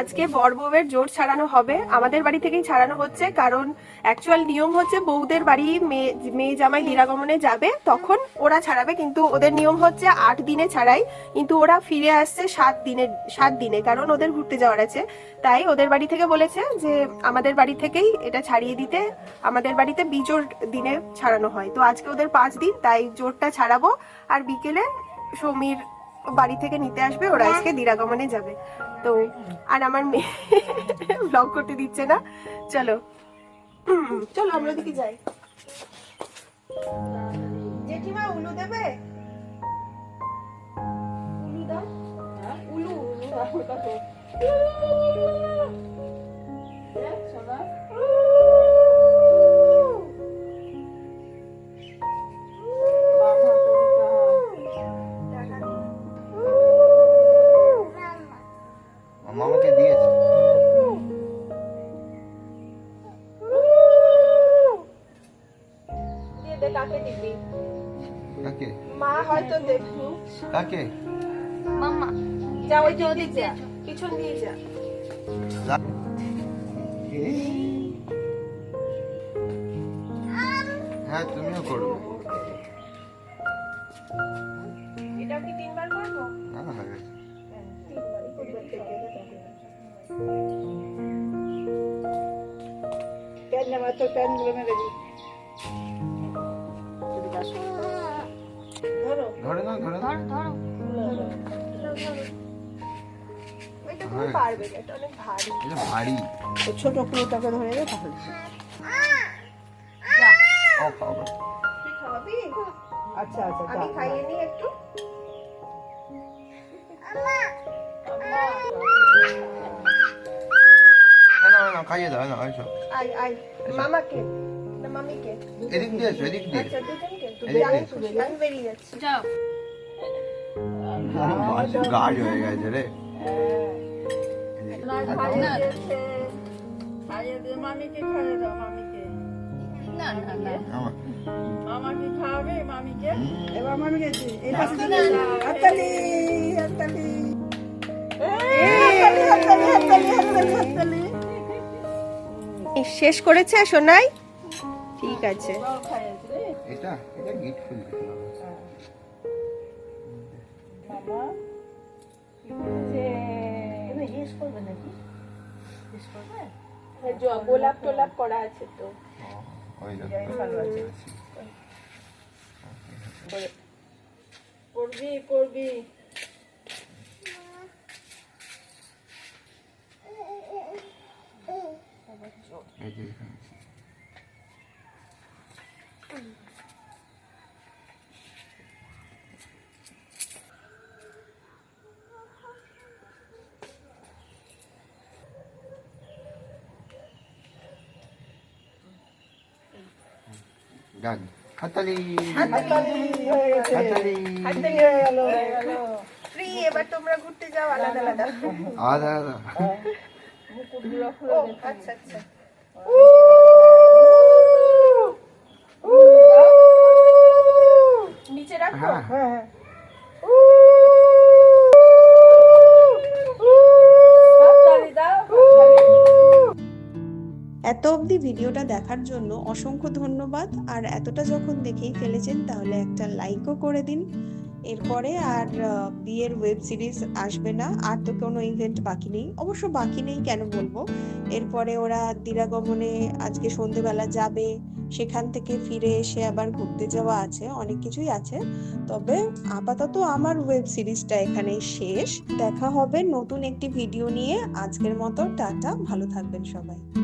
আজকে বর বউয়ের জোর ছাড়ানো হবে। আমাদের বাড়ি থেকেই ছাড়ানো হচ্ছে, কারণ অ্যাকচুয়াল নিয়ম হচ্ছে বউদের বাড়ি মেয়ে মেয়ে জামাই দিরাগমনে যাবে, তখন ওরা ছাড়াবে, কিন্তু ওদের নিয়ম হচ্ছে আট দিনে ছাড়াই, কিন্তু ওরা ফিরে আসছে সাত দিনে সাত দিনে, কারণ ওদের ঘুরতে যাওয়ার আছে। তাই ওদের বাড়ি থেকে বলেছে যে, আমাদের বাড়ি থেকেই এটা ছাড়িয়ে দিতে, আমাদের বাড়িতে বিজোর দিনে ছাড়ানো হয়। তো আজকে ওদের পাঁচ দিন, তাই জোরটা ছাড়াবো। আর বিকেলে সমীর বাড়ি থেকে নিতে আসবে, ওরা আজকে দিরাগমনে যাবে। তো, আর আমার মেয়ে ব্লগ করতে দিচ্ছে না। চলো। চলো, আমরা দিকে যাই। জেঠিমা, উলু দেবে? উলু উলু উলু দে কাকে দিবি? কাকে? মা হয়তো দেখবি কাকে? মাম্মা। যা ওই দিক। দিয়ে যা পিছন দিয়ে যা। হ্যাঁ তুমিও করবে। এটা কি তিনবার করব? না হয়ে গেছে। তিনবারই করব প্যান নেওয়া তো প্যানগুলো মেরে দিই। ধরো ধরে না ধরে ধরো ধরো। ওইটা তুমি পারবে এটা অনেক ভারী। এটা ভারী। তো ছোট কুলোটাকে ধরে দে তাহলে। ও তুই আচ্ছা আচ্ছা আমি খাইয়ে নিই একটু। না না না খাইয়ে দাও না আই আই মামাকে না মামিকে। এদিক দিয়ে এদিক দিয়ে। আচ্ছা দুজনকে গাছ হয়ে গেছে রে। মামিকে খাওয়াবে মামিকে? এবার মামিকে হাততালি হাততালি শেষ করেছে সোনাই? ঠিক আছে। সব খাইয়েছে রে এটা এটা গিট ফুল মামা যে করবে নাকি? করবে? গোলাপ টোলাপ করা আছে তো। ডিজাইন করবি করবি। এই যে ডান হাতালি হয়ে হাতালি হাততালি হয়ে গেল হয়ে গেল ফ্রি এবার তোমরা ঘুরতে যাও আলাদা আলাদা। আদা আদা মুকুটগুলো খুলে আচ্ছা। আচ্ছা নিচে রাখো? হ্যাঁ হ্যাঁ। এত অবধি ভিডিওটা দেখার জন্য অসংখ্য ধন্যবাদ। আর এতটা যখন দেখেই ফেলেছেন, তাহলে একটা লাইকও করে দিন। এরপরে আর বিয়ের ওয়েব সিরিজ আসবে না। আর তো কোনো ইভেন্ট বাকি নেই। অবশ্য বাকি নেই কেন বলব? এরপরে ওরা দিরাগমনে আজকে সন্ধেবেলা যাবে। সেখান থেকে ফিরে এসে আবার ঘুরতে যাওয়া আছে। অনেক কিছুই আছে। তবে আপাতত আমার ওয়েব সিরিজটা এখানে শেষ। দেখা হবে নতুন একটি ভিডিও নিয়ে। আজকের মতো টাটা। ভালো থাকবেন সবাই।